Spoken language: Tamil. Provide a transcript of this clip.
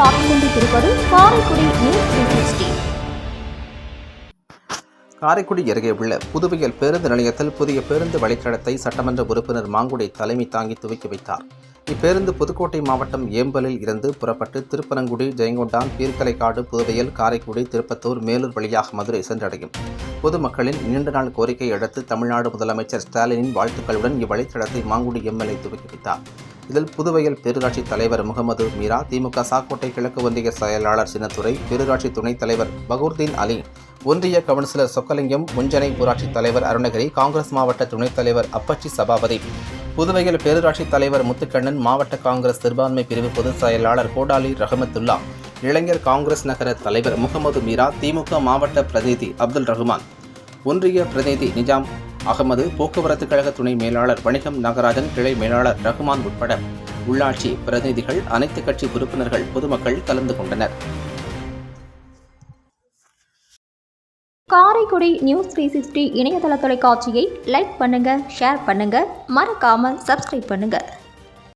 பார்த்துக் கொண்டிருப்பது காரைக்குடி நியூஸ் த்ரீ காரைக்குடி அருகே உள்ள புதுவையில் பேருந்து நிலையத்தில் புதிய பேருந்து வழித்தடத்தை சட்டமன்ற உறுப்பினர் மாங்குடி தலைமை தாங்கி துவக்கி வைத்தார். இப்பேருந்து புதுக்கோட்டை மாவட்டம் ஏம்பலில் இருந்து புறப்பட்டு திருப்பரங்குடி ஜெயங்கொண்டான் பீர்க்கலைக்காடு புதுவையில் காரைக்குடி திருப்பத்தூர் மேலூர் வழியாக மதுரை சென்றடையும். பொதுமக்களின் நீண்ட நாள் கோரிக்கையை அடுத்து தமிழ்நாடு முதலமைச்சர் ஸ்டாலினின் வாழ்த்துக்களுடன் இவ்வழித்தடத்தை மாங்குடி எம்எல்ஏ துவக்கி வைத்தார். இதில் புதுவையில் பேரூராட்சி தலைவர் முகமது மீரா திமுக சாக்கோட்டை கிழக்கு ஒன்றிய செயலாளர் சின்னத்துறை பேரூராட்சி துணைத் தலைவர் பகூர்தீன் அலி ஒன்றிய கவுன்சிலர் சொக்கலிங்கம் முஞ்சனை ஊராட்சி தலைவர் அருணகிரி காங்கிரஸ் மாவட்ட துணைத் தலைவர் அப்பச்சி சபாபதி. புதுவையில் பேரூராட்சி தலைவர் முத்துக்கண்ணன் மாவட்ட காங்கிரஸ் சிறுபான்மை பிரிவு பொதுச் செயலாளர் கோடாலி ரஹமத்துல்லா இளைஞர் காங்கிரஸ் நகர தலைவர் முகமது மீரா திமுக மாவட்ட பிரதிநிதி அப்துல் ரஹ்மான். ஒன்றிய பிரதிநிதி நிஜாம் அகமது போக்குவரத்து கழக துணை மேலாளர் வணிகம் நாகராஜன் கிளை மேலாளர் ரகுமான் உட்பட உள்ளாட்சி பிரதிநிதிகள் அனைத்து கட்சி உறுப்பினர்கள் பொதுமக்கள் கலந்து கொண்டனர். காரைக்குடி நியூஸ் த்ரீ சிக்ஸ்டி இணையதள தொலைக்காட்சியை லைக் பண்ணுங்க ஷேர் பண்ணுங்க மறக்காமல் சப்ஸ்கிரைப் பண்ணுங்க.